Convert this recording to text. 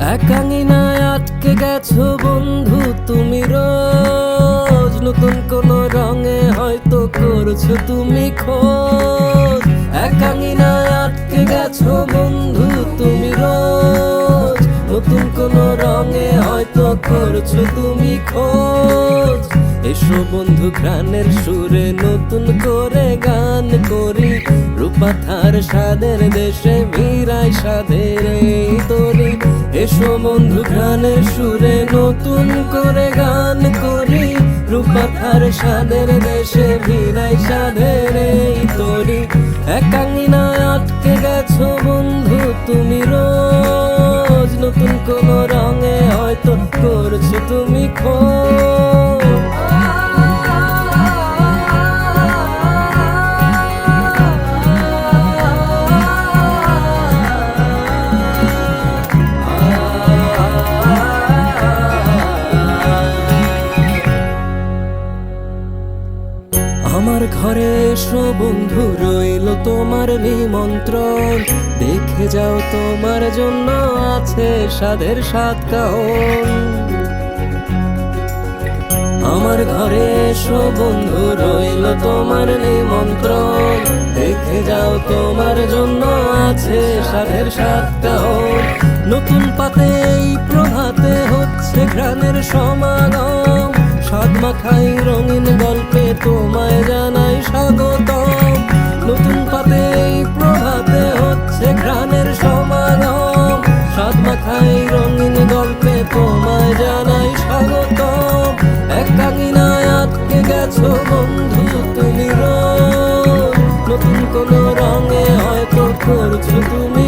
একাঙ্গিনায় আটকে গেছো বন্ধু, তুমি রোজ নতুন কোন রঙে হয়তো করছ তুমি খোঁজ। একাঙ্গিনায় আটকে গেছো বন্ধু, তুমি রোজ নতুন কোন রঙে হয়তো করছ তুমি খোঁজ। এসো বন্ধু গানের সুরে নতুন করে গান করি। রূপাথার সাদের দেশে মীরাই সাদের তরি এসো বন্ধু গানে সুরে নতুন করে গান করি। রূপাথার সাদের দেশে মীরাই ঘরে এসো বন্ধু, রইল তোমার নিমন্ত্রণ। দেখে যাও তোমার জন্য আছে স্বাদের সাত আমার ঘরে এসো বন্ধু, রইল তোমার নিমন্ত্রণ। দেখে যাও তোমার জন্য আছে স্বাদের সাত নতুন পাতে এই প্রভাতে হচ্ছে গ্রামের সমাগম। মাখাই রঙিন গল্পে তোমায় জানাই স্বাগত। নতুন পাতে প্রভাতে হচ্ছে গ্রামের সমাগম। সাত মাখাই রঙিন গল্পে তোমায় জানাই স্বাগত। একাঙ্গিনায় আটকে গেছো বন্ধু, তুমি নতুন কোনো রঙে হয়তো করছ তুমি